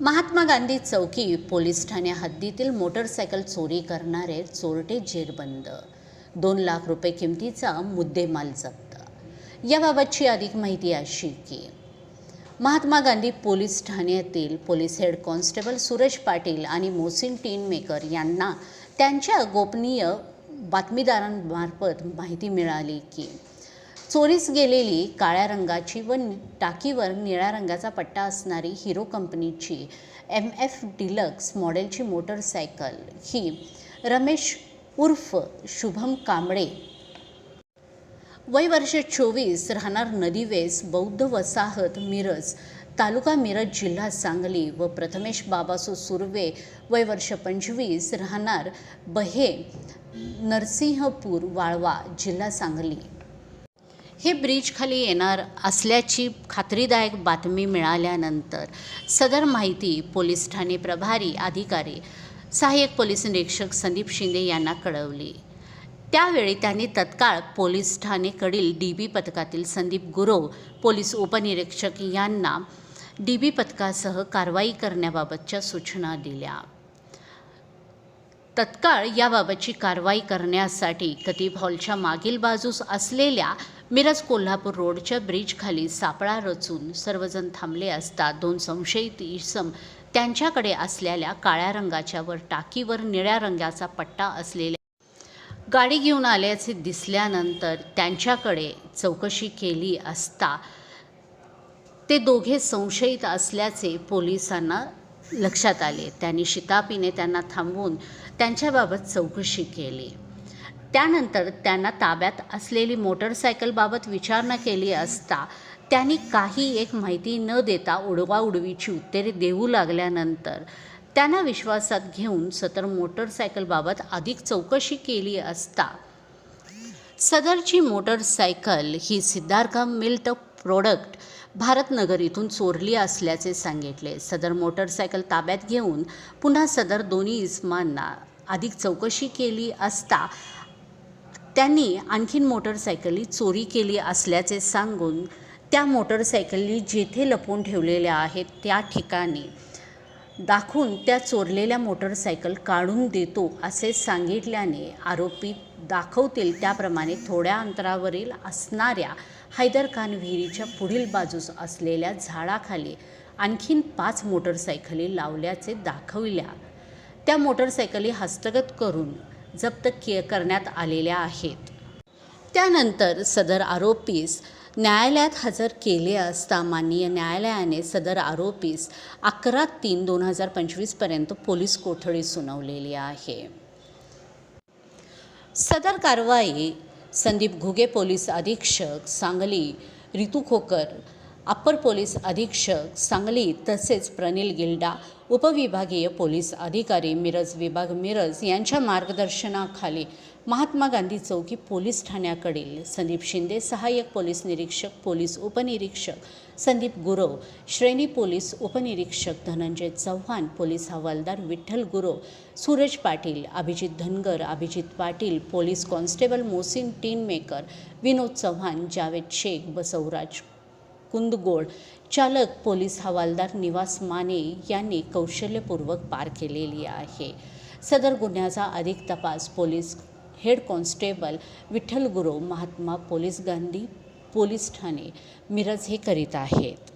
महात्मा गांधी चौकी पोलीस ठाणे हद्दीतील मोटरसायकल चोरी करणारे चोरटे जेरबंद. दोन लाख रुपये किमतीचा मुद्देमाल जप्त. याबाबतची अधिक माहिती अशी की महात्मा गांधी पोलीस ठाण्यातील police head constable Suresh Patil आणि मोसिन टीन मेकर यांना त्यांच्या गोपनीय बातमीदारांमार्फत माहिती मिळाली की चोरीस गेलेली काळ्या रंगाची व टाकीवर निळ्या रंगाचा पट्टा असणारी हिरो कंपनीची एम एफ डिलक्स मॉडेलची मोटरसायकल. ही रमेश उर्फ शुभम कांबळे. वय वर्ष चोवीस राहणार नदीवेस बौद्ध वसाहत मिरज तालुका मिरज जिल्हा सांगली व प्रथमेश बाबासो सुर्वे वय वर्ष पंचवीस राहणार बहे नरसिंहपूर वाळवा जिल्हा सांगली. हे ब्रिजखाली येणार असल्याची खात्रीदायक बातमी मिळाल्यानंतर सदर माहिती पोलीस ठाणे प्रभारी अधिकारी सहाय्यक पोलीस निरीक्षक संदीप शिंदे यांना कळवली. त्यावेळी त्यांनी तत्काळ पोलीस ठाणेकडील डी बी पथकातील संदीप गुरव पोलीस उपनिरीक्षक यांना डी बी पथकासह कारवाई करण्याबाबतच्या सूचना दिल्या. तत्काळ याबाबतची कारवाई करण्यासाठी कतीब हॉलच्या मागील बाजूस असलेल्या मिरज कोल्हापूर रोडच्या ब्रिजखाली सापळा रचून सर्वजण थांबले असता दोन संशयित इसम त्यांच्याकडे असलेल्या काळ्या रंगाच्या वर टाकीवर निळ्या रंगाचा पट्टा असलेल्या गाडी घेऊन आल्याचे दिसल्यानंतर त्यांच्याकडे चौकशी केली असता ते दोघे संशयित असल्याचे पोलिसांना लक्षात आले. त्यांनी शितापीने त्यांना थांबवून त्यांच्याबाबत चौकशी केली. त्यानंतर त्यांना ताब्यात असलेली मोटरसायकलबाबत विचारणा केली असता त्यांनी काही एक माहिती न देता उडवाउडवीची उत्तरे देऊ लागल्यानंतर त्यांना विश्वासात घेऊन सतर मोटरसायकलबाबत अधिक चौकशी केली असता. सदरची मोटरसायकल ही सिद्धार्थ मिल्ट प्रोडक्ट भारतनगर इथून चोरली असल्याचे सांगितले. सदर मोटरसायकल ताब्यात घेऊन पुन्हा सदर दोन्ही इस्मांना अधिक चौकशी केली असता त्यांनी आणखीन मोटरसायकली चोरी केली असल्याचे सांगून त्या मोटरसायकली जेथे लपवून ठेवलेल्या आहेत त्या ठिकाणी दाखवून त्या चोरलेल्या मोटरसायकल काढून देतो असे सांगितल्याने आरोपी दाखवतील त्याप्रमाणे थोड्या अंतरावरील असणाऱ्या हैदर खान विहिरीच्या पुढील बाजूस असलेल्या झाडाखाली आणखीन पाच मोटरसायकली लावल्याचे दाखविल्या. त्या मोटरसायकली हस्तगत करून जप्त के करण्यात आलेल्या आहेत. त्यानंतर सदर आरोपीस न्यायालयात हजर केले असता माननीय न्यायालयाने सदर आरोपीस अकरा तीन दोन हजार पंचवीसपर्यंत पोलीस कोठडी सुनावलेली आहे. सदर कारवाई संदीप घुगे पोलीस अधीक्षक सांगली रितू खोकर अप्पर पोलीस अधीक्षक सांगली तसेच प्रनिल गिल्डा उपविभागीय पोलीस अधिकारी मिरज विभाग मिरज यांच्या मार्गदर्शनाखाली महात्मा गांधी चौकी पोलीस ठाण्याकडील संदीप शिंदे सहाय्यक पोलीस निरीक्षक पोलीस उपनिरीक्षक संदीप गुरव श्रेणी पोलीस उपनिरीक्षक धनंजय चव्हाण पोलीस हवालदार Vitthal Gurav Suraj Patil Abhijit Dhangar Abhijit Patil police constable Mosin Tinmaker Vinod Chavan Javed Shaikh Basavaraj Kundgol चालक पोलीस हवालदार निवास माने यांनी कौशल्यपूर्वक पार केलेली आहे. सदर गुन्ह्याचा अधिक तपास police head constable Vitthal Guru Mahatma police Gandhi police Thane Miraj हे करीत आहेत.